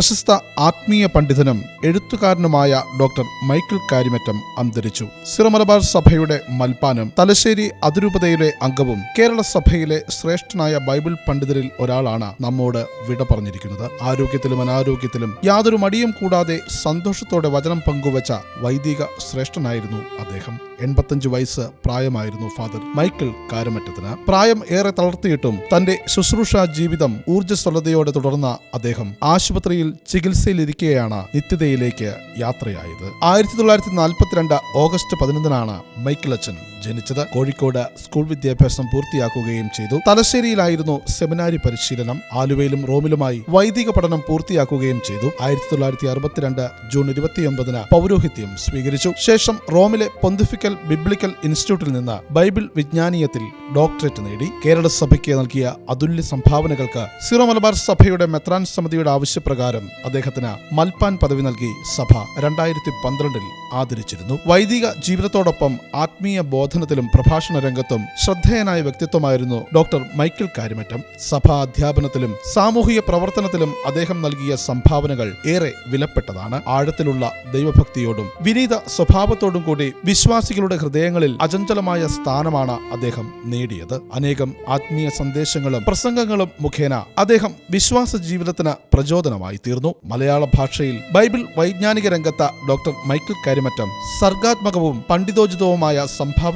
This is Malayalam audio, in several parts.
പ്രശസ്ത ആത്മീയ പണ്ഡിതനും എഴുത്തുകാരനുമായ ഡോക്ടർ മൈക്കിൾ കാരിമറ്റം അന്തരിച്ചു. സിറമലബാർ സഭയുടെ മൽപ്പാനും തലശ്ശേരി അതിരൂപതയിലെ അംഗവും കേരള സഭയിലെ ശ്രേഷ്ഠനായ ബൈബിൾ പണ്ഡിതരിൽ ഒരാളാണ് നമ്മോട് വിട പറഞ്ഞിരിക്കുന്നത്. ആരോഗ്യത്തിലും അനാരോഗ്യത്തിലും യാതൊരു മടിയും കൂടാതെ സന്തോഷത്തോടെ വചനം പങ്കുവച്ച വൈദിക ശ്രേഷ്ഠനായിരുന്നു അദ്ദേഹം. എൺപത്തഞ്ച് വയസ്സ് പ്രായമായിരുന്നു ഫാദർ മൈക്കിൾ കാരമറ്റത്തിന്. പ്രായം ഏറെ തളർത്തിയിട്ടും തന്റെ ശുശ്രൂഷ ജീവിതം ഊർജസ്വലതയോടെ തുടർന്ന അദ്ദേഹം ആശുപത്രിയിൽ ചികിത്സയിലിരിക്കെയാണ് നിത്യതയിലേക്ക് യാത്രയായത്. ആയിരത്തി തൊള്ളായിരത്തി നാൽപ്പത്തിരണ്ട് ഓഗസ്റ്റ് പതിനൊന്നിനാണ് മൈക്കിൾ അച്ഛൻ ജനിച്ചത്. കോഴിക്കോട് സ്കൂൾ വിദ്യാഭ്യാസം പൂർത്തിയാക്കുകയും ചെയ്തു. തലശ്ശേരിയിലായിരുന്നു സെമിനാരി പരിശീലനം. ആലുവയിലും റോമിലുമായി വൈദിക പഠനം പൂർത്തിയാക്കുകയും ചെയ്തു. ആയിരത്തി തൊള്ളായിരത്തി അറുപത്തിരണ്ട് ജൂൺ ഇരുപത്തിയൊമ്പതിന് പൗരോഹിത്യം സ്വീകരിച്ചു. ശേഷം റോമിലെ പൊന്തിഫിക്കൽ ബിബ്ലിക്കൽ ഇൻസ്റ്റിറ്റ്യൂട്ടിൽ നിന്ന് ബൈബിൾ വിജ്ഞാനീയത്തിൽ ഡോക്ടറേറ്റ് നേടി. കേരള സഭയ്ക്ക് നൽകിയ അതുല്യ സംഭാവനകൾക്ക് സിറോ മലബാർ സഭയുടെ മെത്രാൻ സമിതിയുടെ ആവശ്യപ്രകാരം അദ്ദേഹത്തിന് മൽപ്പാൻ പദവി നൽകി സഭ രണ്ടായിരത്തി പന്ത്രണ്ടിൽ ആദരിച്ചിരുന്നു. വൈദിക ജീവിതത്തോടൊപ്പം ആത്മീയ ബോധനത്തിലും പ്രഭാഷണ രംഗത്തും ശ്രദ്ധേയനായ വ്യക്തിത്വമായിരുന്നു ഡോക്ടർ മൈക്കിൾ കാരിമറ്റം സഭാ അധ്യാപനത്തിലും സാമൂഹിക പ്രവർത്തനത്തിലും അദ്ദേഹം നൽകിയ സംഭാവനകൾ ഏറെ വിലപ്പെട്ടതാണ്. ആഴത്തിലുള്ള ദൈവഭക്തിയോടും വിനീത സ്വഭാവത്തോടും കൂടി വിശ്വാസികളുടെ ഹൃദയങ്ങളിൽ അചഞ്ചലമായ സ്ഥാനമാണ് അദ്ദേഹം നേടിയത്. അനേകം ആത്മീയ സന്ദേശങ്ങളും പ്രസംഗങ്ങളും മുഖേന അദ്ദേഹം വിശ്വാസ ജീവിതത്തിന് പ്രചോദനമായി തീർന്നു. മലയാള ഭാഷയിൽ ബൈബിൾ വൈജ്ഞാനിക രംഗത്ത ഡോക്ടർ മൈക്കിൾ കാരിമറ്റം സർഗാത്മകവും പണ്ഡിതോചിതവുമായ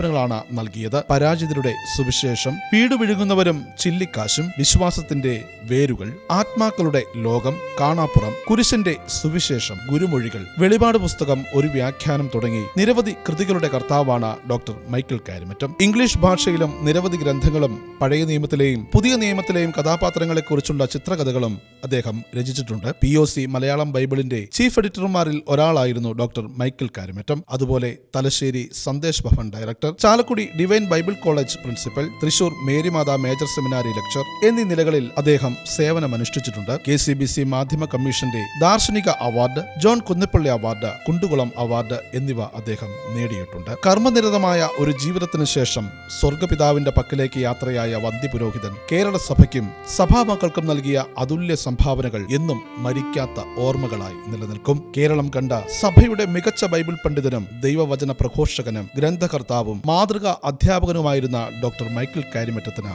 സംഭാവനകളാണ് നൽകിയത്. പരാജിതരുടെ സുവിശേഷം വീട് വിഴുങ്ങുന്നവരും ചില്ലിക്കാശും വിശ്വാസത്തിന്റെ വേരുകൾ ആത്മാക്കളുടെ ലോകം കാണാപ്പുറം കുരിശന്റെ സുവിശേഷം ഗുരുമൊഴികൾ വെളിപാട് പുസ്തകം ഒരു വ്യാഖ്യാനം തുടങ്ങി നിരവധി കൃതികളുടെ കർത്താവാണ് ഡോക്ടർ മൈക്കിൾ കാരിമറ്റം. ഇംഗ്ലീഷ് ഭാഷയിലും നിരവധി ഗ്രന്ഥങ്ങളും പഴയ നിയമത്തിലെയും പുതിയ നിയമത്തിലെയും കഥാപാത്രങ്ങളെക്കുറിച്ചുള്ള ചിത്രകഥകളും അദ്ദേഹം രചിച്ചിട്ടുണ്ട്. പി ഒ സി മലയാളം ബൈബിളിന്റെ ചീഫ് എഡിറ്റർമാരിൽ ഒരാളായിരുന്നു ഡോക്ടർ മൈക്കിൾ കാരിമറ്റം. അതുപോലെ Thalassery Sandesh Bhavan director Chalakudy divine Bible college principal Thrissur Marymatha major seminary lecture എന്നീ നിലകളിൽ അദ്ദേഹം സേവനമനുഷ്ഠിച്ചിട്ടുണ്ട്. കെ സി ബി സി മാധ്യമ കമ്മീഷന്റെ ദാർശനിക award John Kunnappally award Kundukulam award എന്നിവ അദ്ദേഹം നേടിയിട്ടുണ്ട്. കർമ്മനിരതമായ ഒരു ജീവിതത്തിനു ശേഷം സ്വർഗപിതാവിന്റെ പക്കലേക്ക് യാത്രയായ വന്ധ്യ പുരോഹിതൻ കേരള സഭയ്ക്കും സഭാമക്കൾക്കും നൽകിയ അതുല്യ സംഭാവനകൾ എന്നും മരിക്കാത്ത ഓർമ്മകളായി നിലനിൽക്കും. കേരളം കണ്ട സഭയുടെ മികച്ച ബൈബിൾ പണ്ഡിതനും ദൈവവചന പ്രഘോഷകനും ഗ്രന്ഥകർത്താവും മാതൃകാ അധ്യാപകനുമായിരുന്ന ഡോക്ടർ മൈക്കിൾ കാരിമറ്റത്തിന്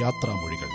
യാത്രാമൊഴികൾ.